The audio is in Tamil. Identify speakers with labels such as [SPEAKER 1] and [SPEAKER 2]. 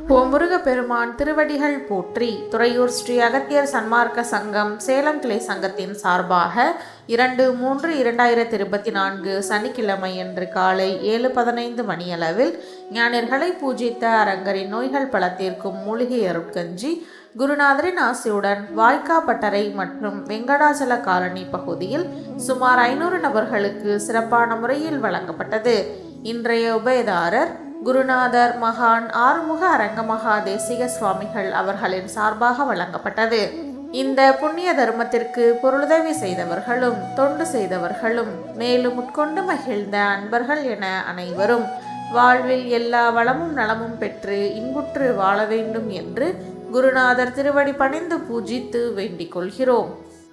[SPEAKER 1] ஓம் முருகப்பெருமான் திருவடிகள் போற்றி துறையூர் ஸ்ரீ அகத்தியர் சன்மார்க்க சங்கம் சேலம் கிளை சங்கத்தின் சார்பாக இரண்டு மூன்று இரண்டாயிரத்தி இருபத்தி நான்கு சனிக்கிழமை அன்று காலை ஏழு பதினைந்து மணியளவில் ஞானியர்களை பூஜித்த அரங்கரின் நோய்கள் பல தீர்க்கும் மூலிகை அருட்கஞ்சி குருநாதரின் ஆசையுடன் வாய்க்கா பட்டறை மற்றும் வெங்கடாச்சல காலனி பகுதியில் சுமார் ஐநூறு நபர்களுக்கு சிறப்பான முறையில் வழங்கப்பட்டது. இன்றைய உபயதாரர் குருநாதர் மகான் ஆறுமுக அரங்கமகா தேசிக சுவாமிகள் அவர்களின் சார்பாக வழங்கப்பட்டது. இந்த புண்ணிய தர்மத்திற்கு பொருளுதவி செய்தவர்களும் தொண்டு செய்தவர்களும் மேலும் உட்கொண்டு மகிழ்ந்த அன்பர்கள் என அனைவரும் வாழ்வில் எல்லா வளமும் நலமும் பெற்று இன்புற்று வாழ வேண்டும் என்று குருநாதர் திருவடி பணிந்து பூஜித்து வேண்டிக் கொள்கிறோம்.